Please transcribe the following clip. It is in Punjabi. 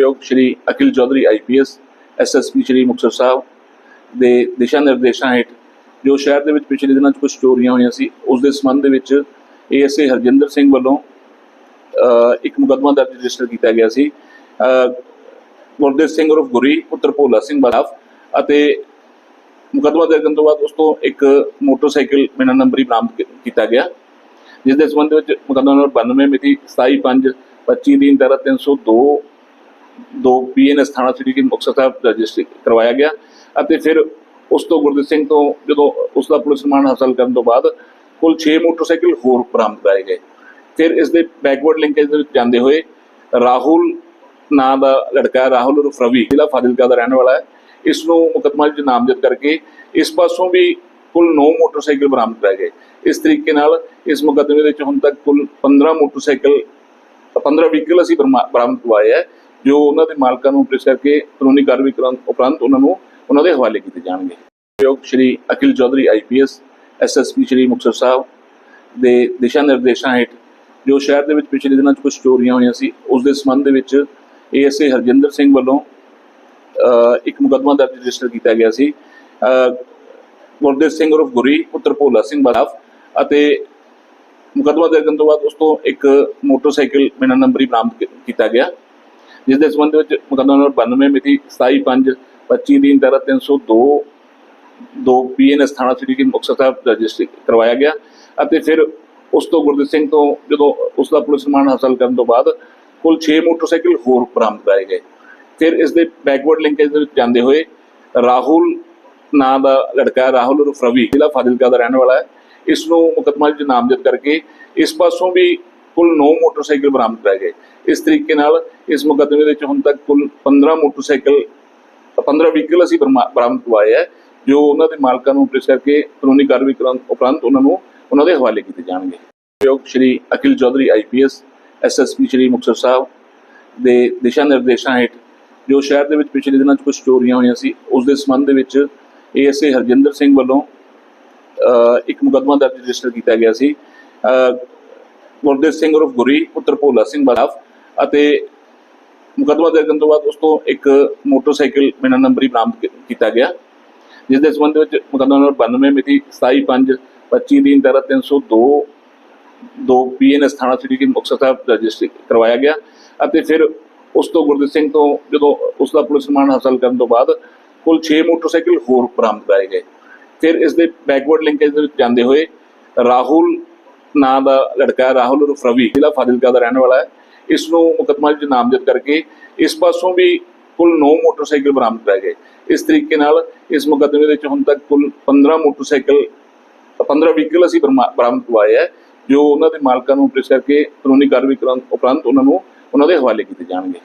ਯੋਗ ਸ਼੍ਰੀ ਅਖਿਲ ਚੌਧਰੀ ਆਈਪੀਐਸ ਐਸਐਸਪੀ ਸ਼੍ਰੀ ਮੁਕਤਸਰ ਸਾਹਿਬ ਦੇ ਦਿਸ਼ਾ ਨਿਰਦੇਸ਼ਾਂ ਹੇਠ ਜੋ ਸ਼ਹਿਰ ਦੇ ਵਿੱਚ ਪਿਛਲੇ ਦਿਨਾਂ 'ਚ ਕੁਝ ਚੋਰੀਆਂ ਹੋਈਆਂ ਸੀ ਉਸ ਦੇ ਸੰਬੰਧ ਦੇ ਵਿੱਚ ਏਐਸਏ ਹਰਜਿੰਦਰ ਸਿੰਘ ਵੱਲੋਂ ਇੱਕ ਮੁਕੱਦਮਾ ਦਰਜ ਰਜਿਸਟਰ ਕੀਤਾ ਗਿਆ ਸੀ। ਅ, ਗੁਰਦੇਵ ਸਿੰਘ ਉਰਫ ਗੁਰੀ ਪੁੱਤਰ ਭੋਲਾ ਸਿੰਘ ਬਰਾਫ ਅਤੇ ਮੁਕੱਦਮਾ ਦਰਜ ਕਰਨ ਤੋਂ ਬਾਅਦ ਉਸ ਤੋਂ ਇੱਕ ਮੋਟਰਸਾਈਕਲ ਬਿਨਾਂ ਨੰਬਰੀ ਬਰਾਮਦ ਕੀ- ਕੀਤਾ ਗਿਆ। ਜਿਸ ਦੇ ਸੰਬੰਧ ਵਿੱਚ ਮੁਕੱਦਮਾ ਨੰਬਰ 92 ਮਿਤੀ 27/5/25 ਦੀ ਧਾਰਾ 302 ਦੋ ਪੀਐਨਐਸ ਥਾਣਾ ਸਿਟੀ ਦੀ ਮੁਕਤਸਰ ਸਾਹਿਬ ਰਜਿਸਟਰ ਕਰਵਾਇਆ ਗਿਆ ਅਤੇ ਫਿਰ ਉਸ ਤੋਂ ਗੁਰਦੀਪ ਸਿੰਘ ਤੋਂ ਜਦੋਂ ਉਸ ਦਾ ਪੁਲਿਸ ਰਿਮਾਂਡ ਹਾਸਲ ਕਰਨ ਤੋਂ ਬਾਅਦ ਕੁੱਲ 6 ਮੋਟਰਸਾਈਕਲ ਹੋਰ ਬਰਾਮਦ ਕਰਾਏ ਗਏ। ਫਿਰ ਇਸ ਦੇ ਬੈਕਵਰਡ ਲਿੰਕੇਜ ਦੇ ਵਿੱਚ ਜਾਂਦੇ ਹੋਏ ਰਾਹੁਲ ਨਾਂ ਦਾ ਲੜਕਾ ਰਾਹੁਲ ਉਰਫ ਰਵੀ ਜ਼ਿਲ੍ਹਾ ਫਾਜ਼ਿਲਕਾ ਦਾ ਰਹਿਣ ਵਾਲਾ ਹੈ। ਇਸ ਨੂੰ ਮੁਕੱਦਮਾ ਵਿੱਚ ਨਾਮਜ਼ਦ ਕਰਕੇ ਇਸ ਪਾਸੋਂ ਵੀ ਕੁੱਲ 9 ਮੋਟਰਸਾਈਕਲ ਬਰਾਮਦ ਕਰਾਏ ਗਏ। ਇਸ ਤਰੀਕੇ ਨਾਲ ਇਸ ਮੁਕੱਦਮੇ ਵਿੱਚ ਹੁਣ ਤੱਕ ਕੁੱਲ 15 ਮੋਟਰਸਾਈਕਲ 15 ਵਹੀਕਲ ਅਸੀਂ ਬਰਾਮਦ ਕਰਵਾਏ ਹੈ। ਜੋ ਉਹਨਾਂ ਦੇ ਮਾਲਕਾਂ ਨੂੰ ਪੁਲਿਸ ਕਰਕੇ ਕਾਨੂੰਨੀ ਕਾਰਵਾਈ ਕਰਨ ਉਪਰੰਤ ਉਹਨਾਂ ਨੂੰ ਉਹਨਾਂ ਦੇ ਹਵਾਲੇ ਕੀਤੇ ਜਾਣਗੇ। ਯੋਗ ਸ਼੍ਰੀ ਅਖਿਲ ਚੌਧਰੀ ਆਈਪੀਐਸ ਐਸਐਸਪੀ ਸ਼੍ਰੀ ਮੁਕਤਸਰ ਸਾਹਿਬ ਦੇ ਦਿਸ਼ਾ ਨਿਰਦੇਸ਼ਾਂ ਹੇਠ ਜੋ ਸ਼ਹਿਰ ਦੇ ਵਿੱਚ ਪਿਛਲੇ ਦਿਨਾਂ 'ਚ ਕੁਝ ਚੋਰੀਆਂ ਹੋਈਆਂ ਸੀ ਉਸ ਦੇ ਸੰਬੰਧ ਦੇ ਵਿੱਚ ਏਐਸਏ ਹਰਜਿੰਦਰ ਸਿੰਘ ਵੱਲੋਂ ਇੱਕ ਮੁਕੱਦਮਾ ਦਰਜ ਰਜਿਸਟਰ ਕੀਤਾ ਗਿਆ ਸੀ। ਅ, ਗੁਰਦੇਵ ਸਿੰਘ ਉਰਫ ਗੁਰੀ ਪੁੱਤਰ ਭੋਲਾ ਸਿੰਘ ਬਰਾਫ ਅਤੇ ਮੁਕੱਦਮਾ ਦਰਜ ਕਰਨ ਤੋਂ ਬਾਅਦ ਉਸ ਤੋਂ ਇੱਕ ਮੋਟਰਸਾਈਕਲ ਬਿਨਾਂ ਨੰਬਰੀ ਬਰਾਮਦ ਕੀ- ਕੀਤਾ ਗਿਆ। ਜਿਸ ਦੇ ਸੰਬੰਧ ਵਿੱਚ ਮੁਕੱਦਮਾ ਨੰਬਰ 92 ਮਿਤੀ 27/5/25 ਦੀ ਧਾਰਾ 302 ਦੋ ਪੀਐਨਐਸ ਥਾਣਾ ਸਿਟੀ ਦੀ ਮੁਕਤਸਰ ਸਾਹਿਬ ਰਜਿਸਟਰ ਕਰਵਾਇਆ ਗਿਆ ਅਤੇ ਫਿਰ ਉਸ ਤੋਂ ਗੁਰਦੀਪ ਸਿੰਘ ਤੋਂ ਜਦੋਂ ਉਸ ਦਾ ਪੁਲਿਸ ਰਿਮਾਂਡ ਹਾਸਲ ਕਰਨ ਤੋਂ ਬਾਅਦ ਕੁੱਲ 6 ਮੋਟਰਸਾਈਕਲ ਹੋਰ ਬਰਾਮਦ ਕਰਾਏ ਗਏ। ਫਿਰ ਇਸ ਦੇ ਬੈਕਵਰਡ ਲਿੰਕੇਜ ਦੇ ਵਿੱਚ ਜਾਂਦੇ ਹੋਏ ਰਾਹੁਲ ਨਾਂ ਦਾ ਲੜਕਾ ਰਾਹੁਲ ਉਰਫ ਰਵੀ ਜ਼ਿਲ੍ਹਾ ਫਾਜ਼ਿਲਕਾ ਦਾ ਰਹਿਣ ਵਾਲਾ ਹੈ। ਇਸ ਨੂੰ ਮੁਕੱਦਮਾ ਵਿੱਚ ਨਾਮਜ਼ਦ ਕਰਕੇ ਇਸ ਪਾਸੋਂ ਵੀ ਕੁੱਲ 9 ਮੋਟਰਸਾਈਕਲ ਬਰਾਮਦ ਕਰਾਏ ਗਏ। ਇਸ ਤਰੀਕੇ ਨਾਲ ਇਸ ਮੁਕੱਦਮੇ ਦੇ ਵਿੱਚ ਹੁਣ ਤੱਕ ਕੁੱਲ 15 ਮੋਟਰਸਾਈਕਲ 15 ਵਹੀਕਲ ਅਸੀਂ ਬਰਮਾ- ਬਰਾਮਦ ਕਰਵਾਏ ਹੈ, ਜੋ ਉਹਨਾਂ ਦੇ ਮਾਲਕਾਂ ਨੂੰ ਪੁਲਿਸ ਕਰਕੇ ਕਾਨੂੰਨੀ ਕਾਰਵਾਈ ਕਰਨ ਉਪਰੰਤ ਉਹਨਾਂ ਨੂੰ ਉਹਨਾਂ ਦੇ ਹਵਾਲੇ ਕੀਤੇ ਜਾਣਗੇ। ਯੋਗ ਸ਼੍ਰੀ ਅਖਿਲ ਚੌਧਰੀ ਆਈਪੀਐਸ ਐਸਐਸਪੀ ਸ਼੍ਰੀ ਮੁਕਤਸਰ ਸਾਹਿਬ ਦੇ ਦਿਸ਼ਾ ਨਿਰਦੇਸ਼ਾਂ ਹੇਠ, ਜੋ ਸ਼ਹਿਰ ਦੇ ਵਿੱਚ ਪਿਛਲੇ ਦਿਨਾਂ 'ਚ ਕੁਝ ਚੋਰੀਆਂ ਹੋਈਆਂ ਸੀ, ਉਸ ਦੇ ਸੰਬੰਧ ਦੇ ਵਿੱਚ ਏਐਸਏ ਹਰਜਿੰਦਰ ਸਿੰਘ ਵੱਲੋਂ ਇੱਕ ਮੁਕੱਦਮਾ ਦਰਜ ਰਜਿਸਟਰ ਕੀਤਾ ਗਿਆ ਸੀ। ਗੁਰਦੇਵ ਸਿੰਘ ਉਰਫ ਗੁਰੀ, ਪੁੱਤਰ ਭੋਲਾ ਸਿੰਘ ਬਰਾਫ ਅਤੇ ਮੁਕੱਦਮਾ ਦਰਜ ਕਰਨ ਤੋਂ ਬਾਅਦ ਉਸ ਤੋਂ ਇੱਕ ਮੋਟਰਸਾਈਕਲ ਬਿਨਾਂ ਨੰਬਰੀ ਬਰਾਮਦ ਕੀਤਾ ਗਿਆ। ਜਿਸ ਦੇ ਸੰਬੰਧ ਵਿੱਚ ਮੁਕੱਦਮਾ ਨੰਬਰ 92 ਮਿਤੀ 27/5/25 ਦੀ ਧਾਰਾ 302 ਦੋ ਪੀਐਨਐਸ ਥਾਣਾ ਸਿਟੀ ਦੀ ਮੁਕਤਸਰ ਸਾਹਿਬ ਰਜਿਸਟਰ ਕਰਵਾਇਆ ਗਿਆ ਅਤੇ ਫਿਰ ਉਸ ਤੋਂ ਗੁਰਦੀਪ ਸਿੰਘ ਤੋਂ ਜਦੋਂ ਉਸ ਦਾ ਪੁਲਿਸ ਰਿਮਾਂਡ ਹਾਸਲ ਕਰਨ ਤੋਂ ਬਾਅਦ ਕੁੱਲ 6 ਮੋਟਰਸਾਈਕਲ ਹੋਰ ਬਰਾਮਦ ਕਰਾਏ ਗਏ। ਫਿਰ ਇਸ ਦੇ ਬੈਕਵਰਡ ਲਿੰਕੇਜ ਦੇ ਵਿੱਚ ਜਾਂਦੇ ਹੋਏ ਰਾਹੁਲ ਨਾਂ ਦਾ ਲੜਕਾ ਰਾਹੁਲ ਉਰਫ ਰਵੀ, ਜ਼ਿਲ੍ਹਾ ਫਾਜ਼ਿਲਕਾ ਦਾ ਰਹਿਣ ਵਾਲਾ ਹੈ। ਇਸ ਨੂੰ ਮੁਕੱਦਮਾ ਵਿੱਚ ਨਾਮਜ਼ਦ ਕਰਕੇ ਇਸ ਪਾਸੋਂ ਵੀ ਕੁੱਲ 9 ਮੋਟਰਸਾਈਕਲ ਬਰਾਮਦ ਕਰਾਏ ਗਏ। ਇਸ ਤਰੀਕੇ ਨਾਲ ਇਸ ਮੁਕੱਦਮੇ ਵਿੱਚ ਹੁਣ ਤੱਕ ਕੁੱਲ 15 ਮੋਟਰਸਾਈਕਲ 15 ਵਹੀਕਲ ਅਸੀਂ ਬਰਮਾ- ਬਰਾਮਦ ਕਰਵਾਏ ਹੈ, ਜੋ ਉਹਨਾਂ ਦੇ ਮਾਲਕਾਂ ਨੂੰ ਪੁਲਿਸ ਕਰਕੇ ਕਾਨੂੰਨੀ ਕਾਰਵਾਈ ਕਰਨ ਉਪਰੰਤ ਉਹਨਾਂ ਨੂੰ, ਉਹਨਾਂ ਦੇ ਹਵਾਲੇ ਕੀਤੇ ਜਾਣਗੇ।